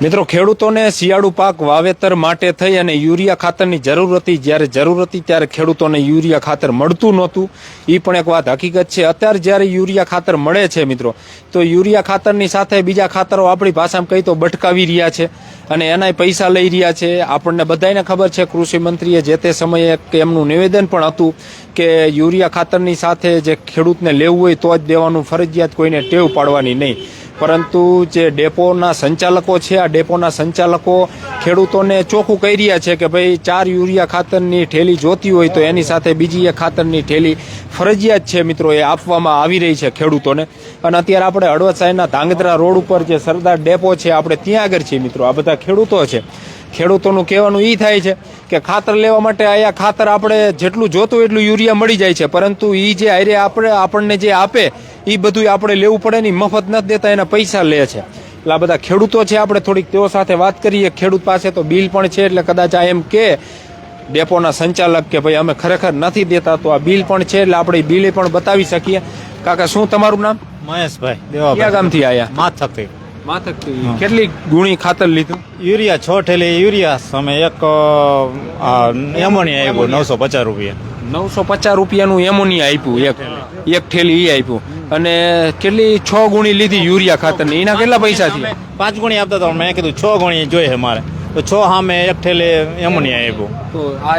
મિત્રો, ખેડૂતોને શિયાળુ પાક વાવેતર માટે થઈ અને યુરિયા ખાતરની જરૂર હતી. જ્યારે જરૂર હતી ત્યારે ખેડૂતોને યુરિયા ખાતર મળતું નહોતું. એ પણ એક વાત હકીકત છે. અત્યારે જ્યારે યુરિયા ખાતર મળે છે મિત્રો, તો યુરિયા ખાતરની સાથે બીજા ખાતરો આપણી ભાષામાં કહી તો બટકાવી રહ્યા છે અને એનાય પૈસા લઈ રહ્યા છે. આપણને બધાને ખબર છે, કૃષિ મંત્રીએ જે તે સમયે એમનું નિવેદન પણ હતું કે યુરિયા ખાતરની સાથે જે ખેડૂતને લેવું હોય તો જ દેવાનું, ફરજિયાત કોઈને ટેવ પાડવાની નહીં. પરંતુ જે ડેપોના સંચાલકો છે, આ ડેપોના સંચાલકો ખેડૂતોને ચોખ્ખું કહી રહ્યા છે કે ભાઈ ચાર યુરિયા ખાતરની ઠેલી જોતી હોય તો એની સાથે બીજી એક ખાતરની ઠેલી ફરજિયાત છે મિત્રો, એ આપવામાં આવી રહી છે ખેડૂતોને. અને અત્યારે આપણે હળવદ સાહેબના ધાંગધ્રા રોડ ઉપર જે સરદાર ડેપો છે, આપણે ત્યાં આગળ છીએ મિત્રો. આ બધા ખેડૂતો છે. ખેડૂતોનું કહેવાનું એ થાય છે કે ખાતર લેવા માટે અહીંયા ખાતર આપણે જેટલું જોતું એટલું યુરિયા મળી જાય છે. પરંતુ એ જે આરે આપણે આપણને જે આપે એ બધું આપણે લેવું પડે ને મફત નથી દેતા એના પૈસા લે છે. એટલે આ બધા ખેડૂતો છે આપણે થોડીક તેઓ સાથે વાત કરીએ. ખેડૂત પાસે તો બિલ પણ છે એટલે કદાચ આ એમ કે ડેપોના સંચાલક કે ભાઈ અમે ખરેખર નથી દેતા તો આ બિલ પણ છે એટલે આપણે બિલે પણ બતાવી શકીએ. કાકા શું તમારું નામ? મહેશભાઈ દેવા દેવાભાઈ ગામથી આયા? માથકથી. માથકથી. કેટલી ગુણી ખાતર લીધું? યુરિયા છ ઠેલી યુરિયા સામે એક એમોનિયા આવ્યો નવસો પચાસ રૂપિયા. નવસો પચાસ રૂપિયાનું એમોનિયા આપ્યું એક. એક ઠેલી એ આપ્યું. અને કેટલી છ ગુણી લીધી યુરિયા ખાતરની. એના કેટલા પૈસા થી પાંચ ગુણી આપતા હતા મેં કીધું છ ગુણી જોઈએ મારે. તો છ સામે એક ઠેલે એમોનિયા આવ્યું તો આ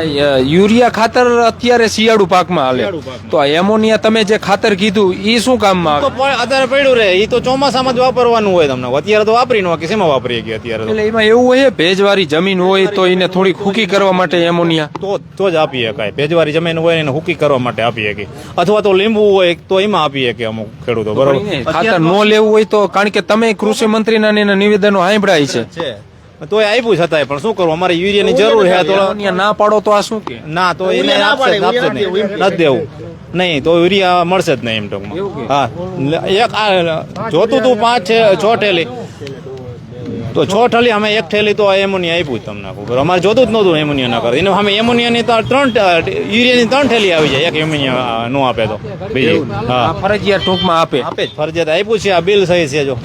યુરિયા ખાતર અત્યારે શિયાળુ પાકમાં હાલે. તો આ એમોનિયા તમે જે ખાતર કીધું એ શું કામમાં આવે? અત્યારે પડ્યું રે એ તો ચોમાસામાં જ વાપરવાનું હોય તમને. અત્યારે તો વાપરી નો કે શેમાં વાપરીએ કે અત્યારે એટલે એમાં એવું હોય ભેજવાળી જમીન હોય તો એને થોડી ખૂકી કરવા માટે એમોનિયા. તો તો જ આપીએ શકાય. ભેજવાળી જમીન હોય એને હુકી કરવા માટે આપીએ કે અથવા તો લીંબુ હોય તો એમાં આપીએ કે અમુક ખેડૂતો બરોબર? ખાતર ન લેવું હોય તો કારણ કે તમે કૃષિ મંત્રીના નિવેદનો સાંભળાય છે. તોય આપ્યું છતાંય પણ શું કરવું? અમારે યુરિયાની જરૂર છે તો ના પાડો તો આ શું કે? ના તો એને આપશે આપશે નહીં. નથી દેવું. નહીં તો યુરિયા મળશે જ નહીં એમ ટૂંકમાં. હા. એક આ જોતું તું પાંચ છે છ ઠેલી. તો છ ઠેલી અમે એક ઠેલી તો એમોનિયા આપ્યું જ તમને આખું. અમારે જોતું જ નહોતું એમોનિયા ના કરે. એને અમે એમોનિયાની તો ત્રણ યુરિયાની ત્રણ ઠેલી આવી જાય. એક એમોનિયા નો આપે તો. બીજી. હા. ફરજિયાત ટૂંકમાં આપે? આપે જ. ફરજિયાત આપ્યું છે. આ બિલ સહી છે જો.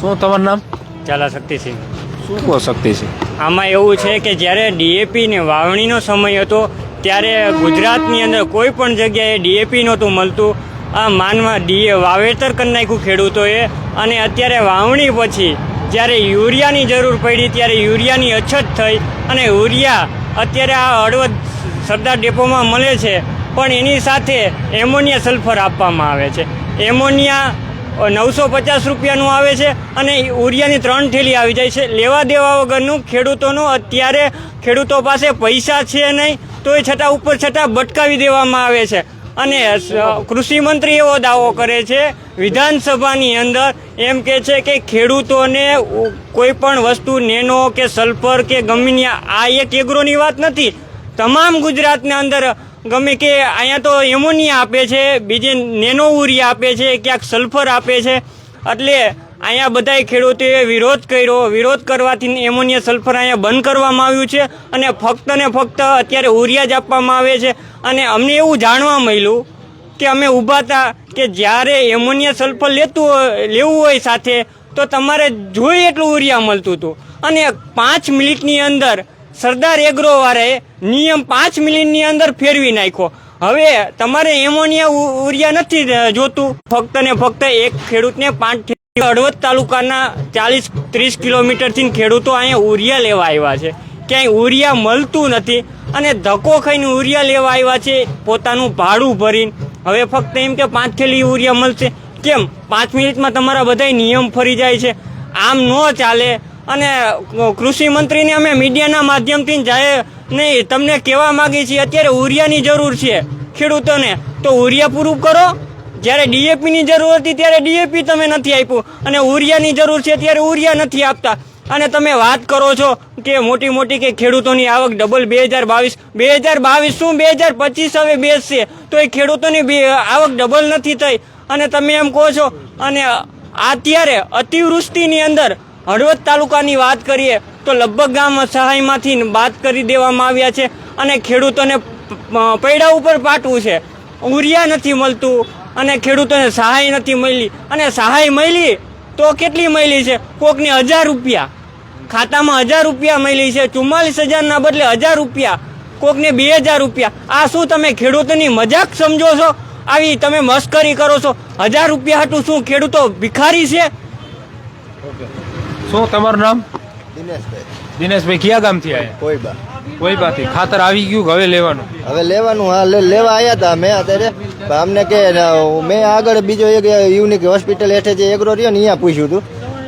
શું તમારું નામ? ચાલા શક્તિસિંહ. શું કહો શક્તિ છે? આમાં એવું છે કે જ્યારે ડીએપી ને વાવણીનો સમય હતો, ત્યારે ગુજરાતની અંદર કોઈ પણ જગ્યાએ ડીએપી નહોતું મળતું. આ માનવા ડીએ વાવેતર કરી નાખ્યું ખેડૂતોએ અને અત્યારે વાવણી પછી જ્યારે યુરિયાની જરૂર પડી, ત્યારે યુરિયાની અછત થઈ અને યુરિયા અત્યારે આ હળવદ સરદાર ડેપોમાં મળે છે. પણ એની સાથે એમોનિયા સલ્ફર આપવામાં આવે છે. એમોનિયા નવસો પચાસ રૂપિયાનું આવે છે અને ઉરિયાની ત્રણ થેલી આવી જાય છે. લેવા દેવા વગરનું ખેડૂતોનું અત્યારે ખેડૂતો પાસે પૈસા છે નહીં, તોય છતાં ઉપર છતાં બટકાવી દેવામાં આવે છે. અને કૃષિ મંત્રી એવો દાવો કરે છે, વિધાનસભાની અંદર એમ કે છે કે ખેડૂતોને કોઈ પણ વસ્તુ નેનો કે સલ્ફર કે ગમીની આ એક એગ્રોની વાત નથી. તમામ ગુજરાતના અંદર ગમે કે અહીંયા તો એમોનિયા આપે છે, બીજે નેનો ઉરિયા આપે છે, ક્યાંક સલ્ફર આપે છે. એટલે અહીંયા બધાય ખેડૂતોએ વિરોધ કર્યો. વિરોધ કરવાથી એમોનિયા સલ્ફર અહીંયા બંધ કરવામાં આવ્યું છે અને ફક્ત ને ફક્ત અત્યારે ઉરિયા જ આપવામાં આવે છે. અને અમને એવું જાણવા મળ્યું કે અમે ઊભા હતા કે જ્યારે એમોનિયા સલ્ફર લેતું હોય- લેવું હોય સાથે, તો તમારે જોઈએ એટલું ઉરિયા મળતું હતું. અને પાંચ મિનિટની અંદર સરદાર એગ્રોવારે નિયમ પાંચ મિનિટની અંદર ફેરવી નાખ્યો. હવે તમારે એમોનિયા ઉરિયા નથી જોતું. ફક્ત ને ફક્ત એક ખેડૂતને પાંચ હળવદ તાલુકાના ચાલીસ, ત્રીસ કિલોમીટરથી ખેડૂતો અહીંયા ઉરિયા લેવા આવ્યા છે. ક્યાંય ઉરિયા મળતું નથી અને ધક્કો ખાઈને ઉરિયા લેવા આવ્યા છે, પોતાનું ભાડું ભરીને. હવે ફક્ત એમ કે પાંચ થેલી ઉરિયા મળશે. કેમ? પાંચ મિનિટમાં તમારા બધા નિયમ ફરી જાય છે. આમ ન ચાલે. અને કૃષિ મંત્રીને અમે મીડિયાના માધ્યમથી જાય નહીં, તમને કહેવા માંગીએ છીએ, અત્યારે ઉરિયાની જરૂર છે ખેડૂતોને. તો ઉરિયા પૂરું કરો. જ્યારે ડીએપીની જરૂર હતી ત્યારે ડીએપી તમે નથી આપ્યું. અને ઉરિયાની જરૂર છે ત્યારે ઉરિયા નથી આપતા. અને તમે વાત કરો છો કે મોટી મોટી કે ખેડૂતોની આવક ડબલ બે હજાર બાવીસ. બે હજાર બાવીસ શું? બે હજાર પચીસ હવે બેસશે. તો એ ખેડૂતોની આવક ડબલ નથી થઈ. અને તમે એમ કહો છો, અને અત્યારે અતિવૃષ્ટિની અંદર હળવદ તાલુકાની વાત કરીએ તો લગભગ ગામ સહાયમાંથી બાદ કરી દેવામાં આવ્યા છે અને ખેડૂતોને પૈડા ઉપર પાટવું છે. ઉરિયા નથી મળતું અને ખેડૂતોને સહાય નથી મળી. અને સહાય મળી તો કેટલી મળી છે? કોકને હજાર રૂપિયા. ખાતામાં હજાર રૂપિયા મળી છે. ચુમ્માલીસ હજારના બદલે હજાર રૂપિયા. કોકને બે હજાર રૂપિયા. આ શું તમે ખેડૂતોની મજાક સમજો છો? આવી તમે મસ્કરી કરો છો. હજાર રૂપિયા હાટું શું ખેડૂતો ભિખારી છે? શું તમારું નામ? દિનેશભાઈ. દિનેશભાઈ કયા ગામથી આવ્યા? કોઈ બા કોઈ બાથી ખાતર આવી ગયું હવે લેવાનું? હવે લેવાનું હા લેવા આવ્યા હતા મેં અત્યારે. અમને કે મેં આગળ બીજો એક યુનિક હોસ્પિટલ હેઠે જે એગ્રો રહ્યો ને અહીંયા પૂછ્યું હતું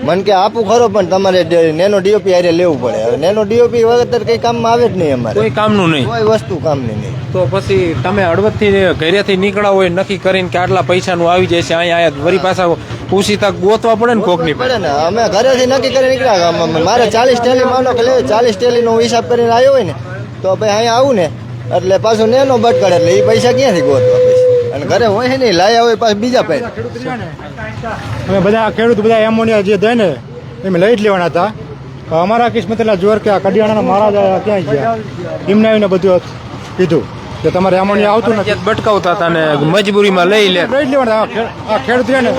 મન કે આપું ખરો પણ તમારે નેનો ડીઓપી આરે લેવું પડે. હવે નેનો ડીઓપી વગર કઈ કામમાં આવે જ નહીં અમારે. કોઈ કામનું નહીં? કોઈ વસ્તુ કામની નહીં. તો પછી તમે હળવદથી ઘરેથી નીકળ્યા હોય નક્કી કરીને કે આટલા પૈસાનું આવી જાય છે અહીંયા આયા વરી પાછા પૂછી તક ગોતવા પડે ને કોકની પડે ને. અમે ઘરેથી નક્કી કરી નીકળ્યા. મારે ચાલીસ ટેલી માનો કે ચાલીસ ટેલીનો હિસાબ કરીને આવ્યો હોય ને તો ભાઈ અહીંયા આવું ને એટલે પાછું નેનો બટકડે એટલે એ પૈસા ક્યાંથી ગોતવા પછી? અને ઘરે હોય છે નહીં લાયા હોય પાછું બીજા પૈસા અમે બધા ખેડૂત બધા એમોનિયા જે દે ને એમ લઈ જ લેવાના હતા. અમારા કિસ્મત એટલે જોર કે આ કડિયાણાના મહારાજા ક્યાં ગયા? એમને આવીને બધું કીધું. કે તમારે એમોનિયા આવતું નથી. બટકાવતા હતા ને મજબૂરીમાં લઈ લે. લઈ લેવાના. આ ખેડૂત ને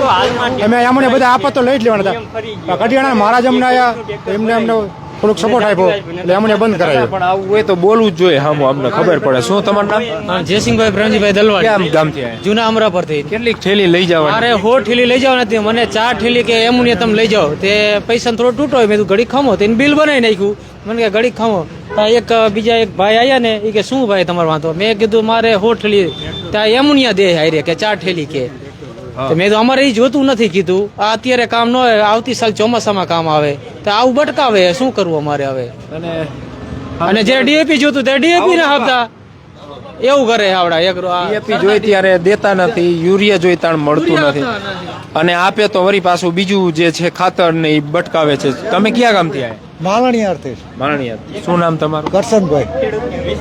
અમે એમોનિયા બધા આપત તો લઈ જ લેવાના હતા. કઢિયાણા મહારાજ અમને આવ્યા એમને અમને થોડુંક સપોર્ટ આપ્યો. એટલે અમને બંધ કરાયો. પણ આવું હોય તો બોલવું જ જોઈએ. હા અમને ખબર પડે. શું તમારું નામ? જયસિંહભાઈ પ્રેમજીભાઈ ક્યાં દલવાડી ગામથી જૂના અમરા પરથી. કેટલીક થેલી લઈ જાવ અરે હો ઠેલી લઈ જાવ નથી મને ચાર ઠેલી કે એમુનિયા તમે લઈ જાઓ. તે પૈસા થોડો તૂટો હોય. મેં ઘડી ખમો. તેને બિલ બનાવી નાખ્યું. મને કે ઘડી ખમો. એક બીજા એક ભાઈ આવ્યા ને એ કે શું ભાઈ તમારો વાંધો? મેં કીધું મારે હોઠલી ત્યાં એમુનિયા દે હારે કે ચાર ઠેલી કે. મેં તો અમારે એ જોતું નથી કીધું. આ અત્યારે કામ ન હોય આવતી સાલ ચોમાસામાં કામ આવે. તો આવું બટકાવે શું કરવું અમારે હવે? અને જે ડીએપી જોતું તે ડીએપી ના આપતા. એવું કરે આવડા એક ડીએપી જોઈ ત્યારે દેતા નથી યુરિયા જોઈ તાણ મળતું નથી. અને આપે તો વરી પાછું બીજું જે છે ખાતર ને એ બટકાવે છે. તમે ક્યાં ગામથી આવ્યા માલણી અર્થે મારણીયા શું નામ તમારું? કરશનભાઈ.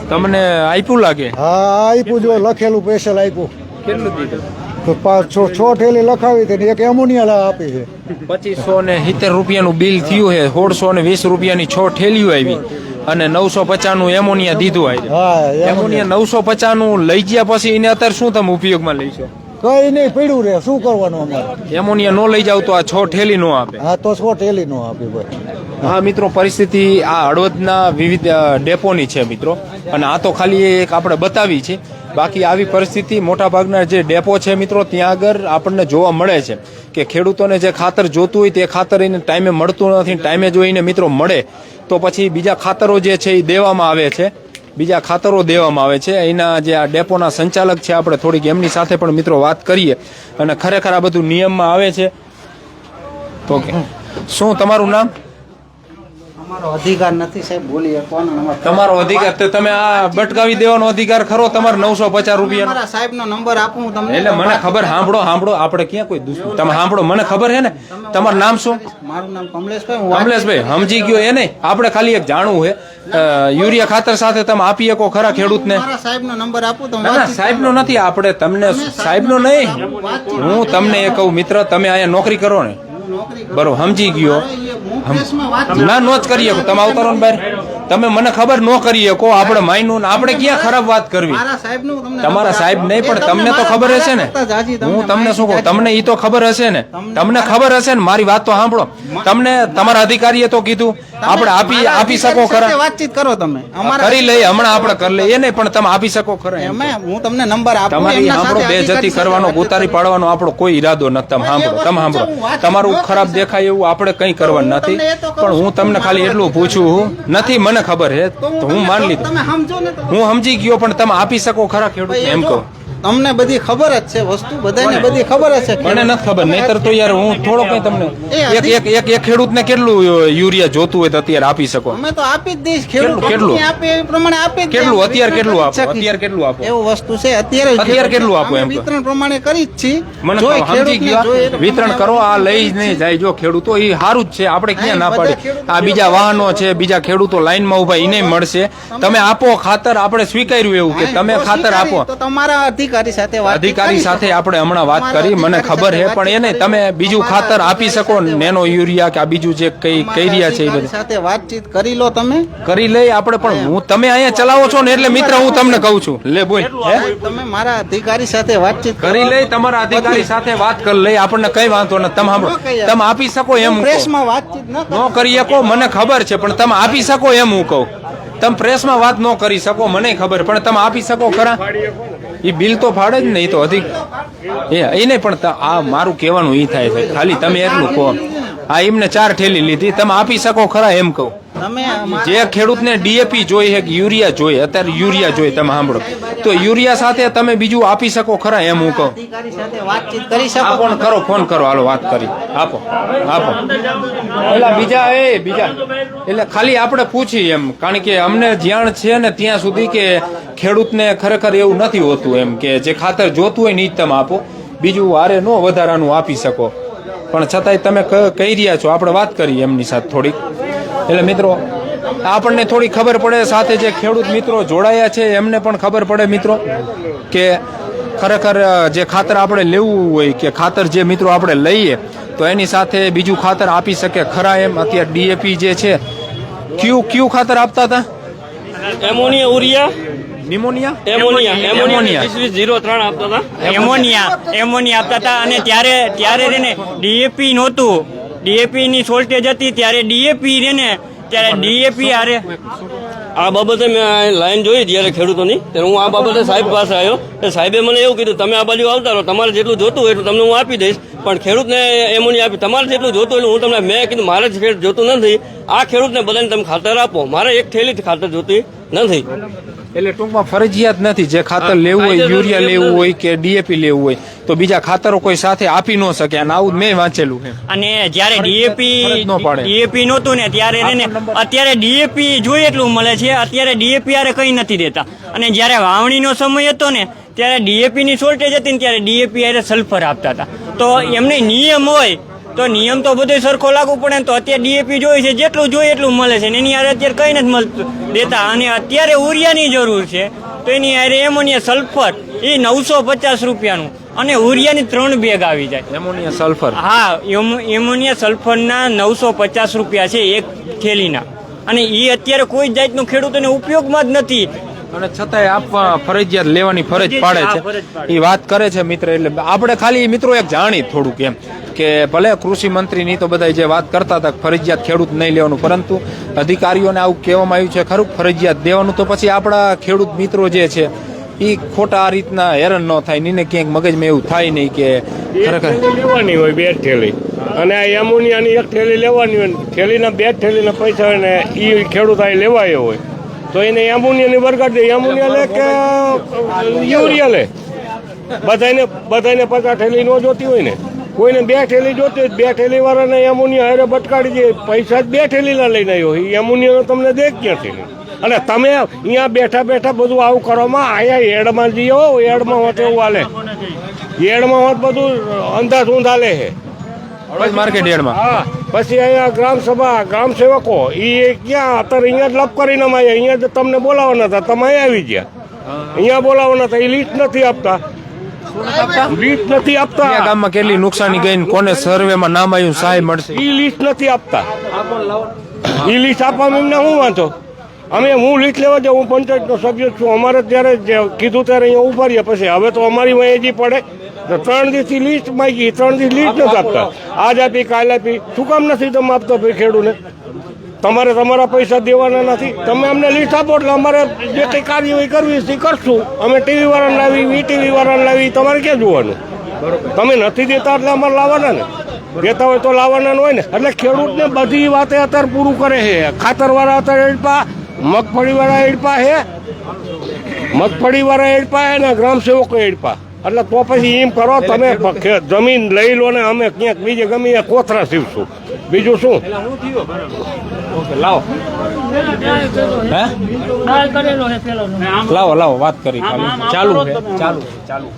તમને આપ્યું લાગે? હા આપ્યું જો લખેલું સ્પેશિયલ આપ્યું. કેટલું દીધું? તો છ છ ઠેલી લખાવી હતી એક એમોનિયા આપી છે. પચીસો ને સિત્તેર રૂપિયાનું બિલ થયું છે. સોળસો ને વીસ રૂપિયાની છ ઠેલીઓ આવી. અને નવસો પચાસનું એમોનિયા દીધું આવી હા એમોનિયા. નવસો પચાસનું લઈ ગયા પછી એને અત્યારે શું તમે ઉપયોગમાં કઈ નહીં પડ્યું રે. શું કરવાનું અમારે? એમોનિયા નો લઈ જાવ તો આ છ ઠેલી નો આપે. હા તો છ ઠેલી નો આપે ભાઈ. હા મિત્રો પરિસ્થિતિ આ હળવદના વિવિધ ડેપોની છે મિત્રો. અને આ તો ખાલી એક આપણે બતાવી છે. બાકી આવી પરિસ્થિતિ મોટાભાગના જે ડેપો છે મિત્રો ત્યાં આગળ આપણને જોવા મળે છે કે ખેડૂતોને જે ખાતર જોતું હોય તે ખાતર એને ટાઈમે મળતું નથી. ટાઈમે જોઈને મિત્રો મળે. તો પછી બીજા ખાતરો જે છે એ દેવામાં આવે છે. બીજા ખાતરો દેવામાં આવે છે. એના જે આ ડેપોના સંચાલક છે, આપણે થોડીક એમની સાથે પણ મિત્રો વાત કરીએ. અને ખરેખર આ બધું નિયમમાં આવે છે. તો કે, શું તમારું નામ? અમારો અધિકાર નથી સાહેબ બોલી કોણ તમારો અધિકાર? તો તમે આ બટકાવી દેવાનો અધિકાર ખરો તમારે નવસો પચાસ રૂપિયા સાહેબ નો નંબર આપું તમને એટલે મને ખબર સાંભળો સાંભળો આપણે ક્યાં કોઈ દુશ્મન? તમે સાંભળો મને ખબર છે ને? તમારું નામ શું? મારું નામ કમલેશભાઈ કમલેશભાઈ સમજી ગયો એ નહીં. આપણે ખાલી એક જાણવું છે. યુરિયા ખાતર સાથે તમે આપી શકો ખરા ખેડૂતને? સાહેબ નો નંબર આપું તો સાહેબ નો નથી આપણે તમને સાહેબનો નહીં. હું તમને એ કહું મિત્ર તમે અહીંયા નોકરી કરો ને. બરોબર સમજી ગયો. ના નો જ કરી શકો તમે આવતા ને બહાર. તમે મને ખબર ન કરી શકો આપણે માયનું ને આપણે ક્યાં ખરાબ વાત કરવી? તમારા સાહેબ નહીં પણ તમને તો ખબર હશે ને. હું તમને શું કહું? તમને ઈ તો ખબર હશે ને. તમને ખબર હશે ને. મારી વાત તો સાંભળો. તમને તમારા અધિકારીએ તો કીધું આપણે આપી આપી શકો ખરા. વાતચીત કરો તમે. અમારા કરી લઈએ હમણાં આપણે કરી લઈએ નહીં પણ તમે આપી શકો ખરા અમે હું તમને નંબર આપું તમારી આપણો બે સાથે કરવાનો ઉતારી પાડવાનો આપણો કોઈ ઈરાદો નથી. તમે સાંભળો તમે સાંભળો. તમારું ખરાબ દેખાય એવું આપણે કંઈ કરવાનું નથી. પણ હું તમને ખાલી એટલું પૂછું હું. નથી મને ખબર છે તો હું માની લીધું. હું સમજી ગયો પણ તમે આપી શકો ખરા ખેડૂત એમ કહો. તમને બધી ખબર જ છે વસ્તુ બધાને બધી ખબર જ છે મને નથી ખબર નહીતર તો યાર હું થોડો કઈ તમને એક એક એક એક ખેડૂતને કેટલું યુરિયા જોતું હોય તો અત્યારે આપી શકો? અમે તો આપી જ દઈશ ખેડૂત કેટલું? આપે એ પ્રમાણે આપી કેટલું? અત્યારે કેટલું આપો? અત્યારે કેટલું આપો? એવું વસ્તુ છે અત્યારે અત્યારે કેટલું આપો એમ વિતરણ પ્રમાણે કરી જ છીએ. મને સમજી ગયા. વિતરણ કરો આ લઈ જ નહીં જાય જો ખેડૂતો એ સારું જ છે આપણે ક્યાં ના પાડી આ બીજા વાહનો છે બીજા ખેડૂતો લાઈનમાં ઊભા એને મળશે. તમે આપો ખાતર આપણે સ્વીકાર્યું એવું કે તમે ખાતર આપો. તો તમારા અધિકાર અધિકારી સાથે વાત અધિકારી સાથે આપણે હમણાં વાત કરી મને ખબર છે પણ એને તમે બીજું ખાતર આપી શકો નેનો યુરિયા કે આ બીજું જે કઈ કહી રહ્યા છે એ બધું. સાથે વાતચીત કરી લો તમે. કરી લઈ આપણે પણ હું. તમે અહીંયા ચલાવો છો ને એટલે મિત્ર હું તમને કહું છું. લે બોલ. તમે મારા અધિકારી સાથે વાતચીત કરી લઈ તમારા અધિકારી સાથે વાત કરી લઈ આપણને કઈ વાંધો નથી. તમે સાંભળો. તમે આપી શકો એમ પ્રેસમાં વાતચીત ન કરી શકો મને ખબર છે પણ તમે આપી શકો એમ હું કહું. તમે પ્રેસમાં વાત ન કરી શકો મને ખબર પણ તમે આપી શકો ખરા? એ બિલ તો ફાડે જ ને એ તો અધિક એ એને પણ આ મારું કહેવાનું એ થાય છે. ખાલી તમે એટલું કહો. આ એમને ચાર ઠેલી લીધી. તમે આપી શકો ખરા એમ કહું. જે ખેડૂતને ડીએપી જોઈએ યુરિયા જોઈએ અત્યારે યુરિયા જોઈએ તમે સાંભળો. તો યુરિયા સાથે તમે બીજું આપી શકો ખરા એમ હું કહું. ફોન કરો ફોન કરો. હાલો વાત કરી. આપો આપો. એટલે બીજા એ બીજા. એટલે ખાલી આપણે પૂછી એમ. કારણ કે અમને જ્યાં છે ને ત્યાં સુધી કે ખેડૂતને ખરેખર એવું નથી હોતું એમ કે જે ખાતર જોતું હોય ને તમે આપો. બીજું વારે નો વધારાનું આપી શકો. પણ છતાંય તમે કહી રહ્યા છો, આપણે વાત કરી એમની સાથે થોડીક. એટલે મિત્રો, આપણને થોડી ખબર પડે, સાથે જે ખેડૂત મિત્રો જોડાયા છે, એમને પણ ખબર પડે મિત્રો, કે ખરેખર જે ખાતર આપણે લેવું હોય કે ખાતર જે મિત્રો આપણે લઈએ, તો એની સાથે બીજું ખાતર આપી શકે ખરા એમ? અત્યારે ડીએપી જે છે, ક્યુ ક્યુ ખાતર આપતા હતા? Ammonia urea. Pneumonia ammonia ammonia. વીસ વીસ જીરો ત્રણ આપતા હતા. એમોનિયા એમોનિયા આપતા હતા અને ત્યારે ત્યારે છે ને ડીએપી નહોતું. ડીએપી ની શોર્ટેજ હતી ત્યારે ડીએપી રે ને ત્યારે ડીએપી હારે આ બાબતે મેં લાઈન જોઈ જ્યારે ખેડૂતોની ત્યારે હું આ બાબતે સાહેબ પાસે આવ્યો. તો સાહેબે મને એવું કીધું તમે આ બાજુ આવતા રહો તમારે જેટલું જોતું હોય એટલું તમને હું આપી દઈશ. પણ ખેડૂતને એમોનિયા આપી તમારે જેટલું જોતું હોય એટલું હું તમને મેં કીધું મારે જ ખેડ જોતું નથી. આ ખેડૂતને બધાને તમે ખાતર આપો. મારે એક થેલી જ ખાતર જોતી નથી. એટલે ટૂંકમાં ફરજિયાત નથી જે ખાતર લેવું હોય યુરિયા લેવું હોય કે ડીએપી લેવું હોય તો બીજા ખાતરો કોઈ સાથે આપી ન શકે અને આવું મેં વાંચેલું અને જ્યારે ડીએપી ન ડીએપી નહોતું ને ત્યારે અત્યારે ડીએપી જોઈએ એટલું મળે છે અત્યારે ડીએપી હારે કંઈ નથી દેતા. અને જ્યારે વાવણીનો સમય હતો ને ત્યારે ડીએપીની શોર્ટેજ હતી ને ત્યારે ડીએપી હારે સલ્ફર આપતા હતા. તો એમને નિયમ હોય તો નિયમ તો બધો સરખો લાગુ પડે ને તો અત્યારે ડીએપી જોઈએ છે જેટલું જોઈએ એટલું મળે છે ને એની હારે અત્યારે કંઈ નથી મળતું દેતા. અને અત્યારે ઉરિયાની જરૂર છે તો એની હારે એમોનિયા સલ્ફર એ નવસો પચાસ રૂપિયાનું. અને ઉરિયાની ત્રણ બેગ આવી જાય. એમોનિયા સલ્ફર હા એમોનિયા સલ્ફરના નવસો પચાસ રૂપિયા છે એક થેલીના. અને એ અત્યારે કોઈ જાતનું ખેડૂતોને ઉપયોગમાં જ નથી. અને છતાંય આપવા ફરજિયાત લેવાની ફરજ પાડે છે. એ વાત કરે છે મિત્ર એટલે આપણે ખાલી મિત્રો એક જાણી થોડુંક એમ કે ભલે કૃષિ મંત્રીની તો બધા જે વાત કરતા હતા ફરજિયાત ખેડૂત નહીં લેવાનું પરંતુ અધિકારીઓને આવું કહેવામાં આવ્યું છે ખરું? ફરજિયાત દેવાનું તો પછી આપણા ખેડૂત મિત્રો જે છે એ ખોટા આ રીતના હેરાન ન થાય ને ક્યાંક મગજમાં એવું થાય નહીં કે ખરેખર લેવાની હોય બે થેલી. અને આ એમોનિયાની એક થેલી લેવાની હોય થેલીના બે થેલીના પૈસા હોય ને એ ખેડૂત આ લેવાયો હોય. તો એને એમોનિયાની વરગાડ દે. એમોનિયા લે કે યુરિયા લે? બધાને બધાને પચાસ થેલી ન જોતી હોય ને. કોઈને બે થેલી જોતી હોય બે થેલી વાળાને એમોનિયા હારે બટકાડી દે. પૈસા જ બે થેલીના લઈને આવ્યો. એમોનિયાનો તમને દે ક્યાં નહીં અને તમે અહીંયા બેઠા બેઠા બધું આવું કરવામાં અહીંયા એડમાં જીઓ એડમાં હોત એવું હાલે. એડમાં હોત બધું અંદાજ ઊંધાલે છે માર્કેટ એડમાં હા પછી અહીંયા ગ્રામ સભા ગ્રામ સેવકો એ ક્યાં અત્યારે અહીંયા જ લપ કરીને અમે અહીંયા જ તમને બોલાવવાના હતા તમે અહીંયા આવી ગયા. અહીંયા બોલાવવાના હતા એ લીટ નથી આપતા. લીસ્ટ નથી આપતા. ગામમાં કેટલી નુકસાની ગઈ કોને સર્વેમાં નામ આવ્યું સહાય મળશે? એ લિસ્ટ નથી આપતા. એ લિસ્ટ આપવામાં એમને શું વાંધો? અમે હું લીટ લેવા જાઉં, હું પંચાયતનો સભ્ય છું. અમારે ત્યારે કીધું ત્યારે અહીંયા ઊભા રહ્યા. પછી હવે તો અમારી વહેજી પડે. ત્રણ દિવસથી લીસ્ટ માગી. ત્રણ દિવસ લીસ્ટ નથી આપતા. આજ આપી, કાલ આપી. શું કામ નથી તમે આપતા ભાઈ ખેડૂને? તમારે તમારા પૈસા દેવાના નથી. તમે અમને લિસ્ટ આપો એટલે અમારે જે કંઈ કાર્યવાહી કરવી છે કરશું. અમે ટીવી વાળાને લાવી વીટીવી વાળાને લાવી. તમારે ક્યાં જોવાનું? તમે નથી દેતા એટલે અમારે લાવવાના ને? દેતા હોય તો લાવવાના હોય ને? એટલે ખેડૂતને બધી વાતે અત્યારે પૂરું કરે છે. ખાતરવાળા અત્યારે એડપા મગફળીવાળા એડપા છે મગફળીવાળા એડપા હે ને ગ્રામ સેવકો એડપા. એટલે તો પછી એમ કરો તમે જમીન લઈ લો ને અમે ક્યાંક બીજે ગમે કોથરા સીવશું. બીજું શું? લાવો. લાવો લાવો વાત કરી ચાલુ ચાલુ ચાલુ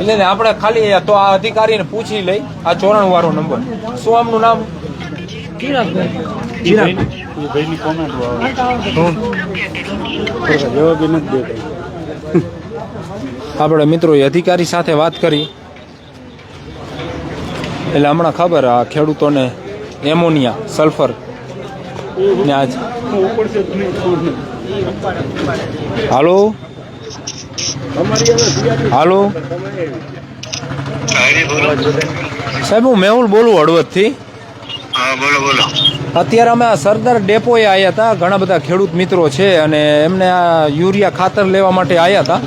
એટલે ને આપણે ખાલી તો આ અધિકારીને પૂછી લઈ આ ચોરણ વાળો નંબર. શું આમનું નામ? આપણે મિત્રો અધિકારી સાથે વાત કરી. એટલે હમણાં ખબર આ ખેડૂતોને એમોનિયા સલ્ફર ને આજ હાલો? હાલો? સાહેબ હું મેહુલ બોલું હળવદથી. અત્યારે અમે આ સરદાર ડેપોએ આવ્યા હતા. ઘણા બધા ખેડૂત મિત્રો છે અને એમને આ યુરિયા ખાતર લેવા માટે આવ્યા હતા.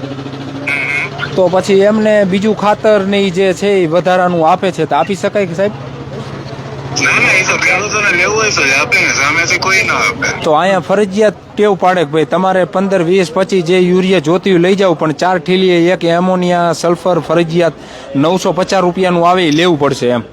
તો પછી એમને બીજું ખાતર ને જે છે એ વધારાનું આપે છે. તો આપી શકાય કે સાહેબ? તો અહીંયા ફરજિયાત ટેવ પાડે કે ભાઈ તમારે પંદર વીસ પચીસ જે યુરિયા જોતી લઈ જાવ પણ ચાર ઠીલીએ એક એમોનિયા સલ્ફર ફરજિયાત નવસો પચાસ રૂપિયાનું આવે એ લેવું પડશે એમ.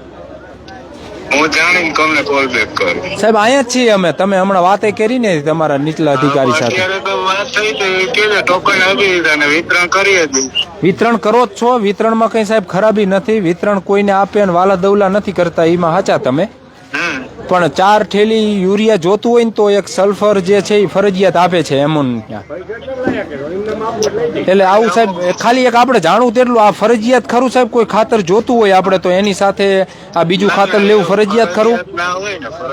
હું જાણીને તમને કોલ બેક કરું. સાહેબ અહીંયા જ છીએ અમે. તમે હમણાં વાતે કરી ને તમારા નીચલા અધિકારી સાથે. અત્યારે તો વાત થઈ તો એ કે ટોકન આપી દીધા ને વિતરણ કરી હતી વિતરણ કરો જ છો. વિતરણમાં કઈ સાહેબ ખરાબી નથી. વિતરણ કોઈને આપે અને વાલા દવલા નથી કરતા. એમાં હાચા તમે? પણ ચાર ઠેલી યુરિયા જોતું હોય ને તો એક સલ્ફર જે છે એ ફરજિયાત આપે છે એમોનિયા એટલે આવું સાહેબ ખાલી એક આપણે જાણવું તેટલું આ ફરજિયાત ખરું સાહેબ? કોઈ ખાતર જોતું હોય આપણે તો એની સાથે આ બીજું ખાતર લેવું ફરજિયાત ખરું.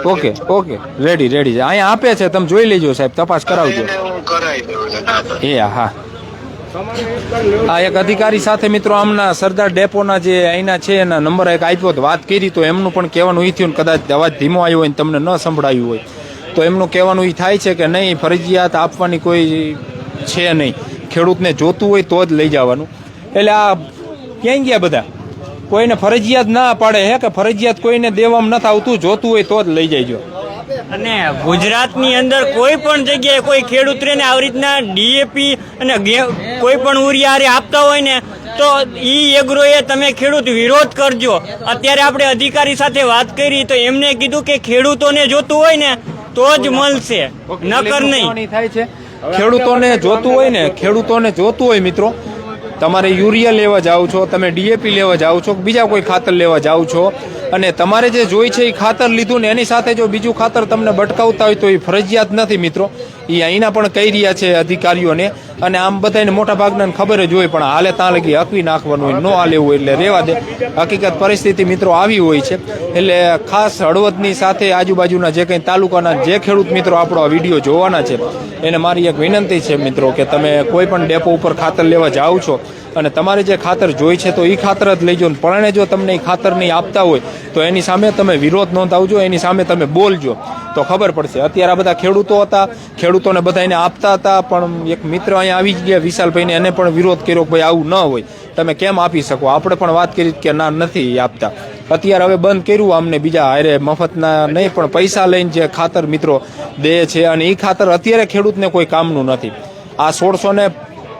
Okay okay. રેડી રેડી અહીંયા આપે છે. તમે જોઈ લેજો સાહેબ. તપાસ કરાવજો. એ હા. આ એક અધિકારી સાથે મિત્રો આમના સરદાર ડેપોના જે અહીંના છે એના નંબર એક આપ્યો તો વાત કરી તો એમનું પણ કહેવાનું ઈ થયું કદાચ અવાજ ધીમો આવ્યો હોય ને તમને ન સંભળાયું હોય. તો એમનું કહેવાનું એ થાય છે કે નહીં, ફરજિયાત આપવાની કોઈ છે નહીં. ખેડૂતને જોતું હોય તો જ લઈ જવાનું. એટલે આ ક્યાંય ગયા બધા? કોઈને ફરજિયાત ના પાડે હે કે ફરજિયાત કોઈને દેવામાં નથી આવતું, જોતું હોય તો જ લઈ જઈજો અને ગુજરાતની અંદર કોઈ પણ જગ્યાએ કોઈ ખેડૂતને આવી રીતના ડીએપી અને કોઈ પણ ઉરિયા આપતા હોય ને તો ઈ એગ્રોએ તમે ખેડૂત વિરોધ કરજો. અત્યારે આપણે અધિકારી સાથે વાત કરી તો એમને કીધું કે ખેડૂતોને જોતું હોય ને તો જ મળશે. નકર નહીં. થાય છે. ખેડૂતોને જોતું હોય ને ખેડૂતોને જોતું હોય મિત્રો તમારે યુરિયા લેવા જાઓ છો તમે ડીએપી લેવા જાઓ છો બીજા કોઈ ખાતર લેવા જાઓ છો અને તમારે જે જોઈ છે એ ખાતર લીધું ને એની સાથે જો બીજું ખાતર તમને બટકાવતા હોય તો એ ફરજિયાત નથી મિત્રો. એ અહીંના પણ કહી રહ્યા છે અધિકારીઓને. અને આમ બધાને મોટા ભાગના ખબર જ હોય, પણ હાલે ત્યાં લગી હકવી નાખવાનું હોય, ન હાલેવું હોય એટલે રેવા દે. હકીકત પરિસ્થિતિ મિત્રો આવી હોય છે. એટલે ખાસ હળવદની સાથે આજુબાજુના જે કંઈ તાલુકાના જે ખેડૂત મિત્રો આપણો આ વીડિયો જોવાના છે, એને મારી એક વિનંતી છે મિત્રો કે તમે કોઈ પણ ડેપો ઉપર ખાતર લેવા જાઓ છો અને તમારે જે ખાતર જોઈ છે તો એ ખાતર જ લઈ જાઓ પરણે જો તમને એ ખાતર નહીં આપતા હોય, તો એની સામે તમે વિરોધ નોંધાવજો, એની સામે તમે બોલજો. તો ખબર પડશે. અત્યારે આ બધા ખેડૂતો હતા ખેડૂતોને બધા એને આપતા હતા, પણ એક મિત્ર અહીંયા આવી ગયા વિશાલભાઈને, એને પણ વિરોધ કર્યો ભાઈ આવું ન હોય. તમે કેમ આપી શકો? આપણે પણ વાત કરી કે ના, નથી આપતા. અત્યારે હવે બંધ કર્યું અમને બીજા હારે મફતના નહીં, પણ પૈસા લઈને જે ખાતર મિત્રો દે છે, અને એ ખાતર અત્યારે ખેડૂતને કોઈ કામનું નથી. આ સોળસો ને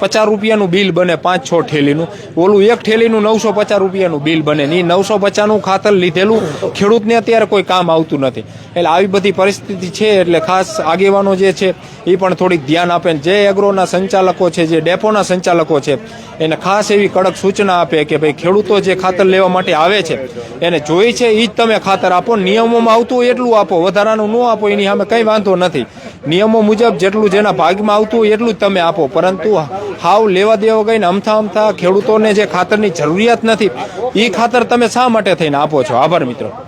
પચાસ રૂપિયાનું બિલ બને પાંચ, છ ઠેલીનું. ઓલું એક ઠેલીનું નવસો પચાસ રૂપિયાનું બિલ બને. એ નવસો પચાસનું ખાતર લીધેલું ખેડૂતને અત્યારે કોઈ કામ આવતું નથી. એટલે આવી બધી પરિસ્થિતિ છે, એટલે ખાસ આગેવાનો જે છે એ પણ થોડીક ધ્યાન આપે. જે એગ્રોના સંચાલકો છે, જે ડેપોના સંચાલકો છે, એને ખાસ એવી કડક સૂચના આપે કે ભાઈ ખેડૂતો જે ખાતર લેવા માટે આવે છે, એને જોઈ છે એ જ તમે ખાતર આપો. નિયમોમાં આવતું એટલું આપો. વધારાનું ન આપો, એની સામે કંઈ વાંધો નથી. નિયમો મુજબ જેટલું જેના ભાગમાં આવતું હોય એટલું જ તમે આપો. પરંતુ હાવ લેવા દેવા ગઈને અમથા અમથા ખેડૂતોને જે ખાતરની જરૂરિયાત નથી એ ખાતર તમે શા માટે થઈને આપો છો? આભાર મિત્રો.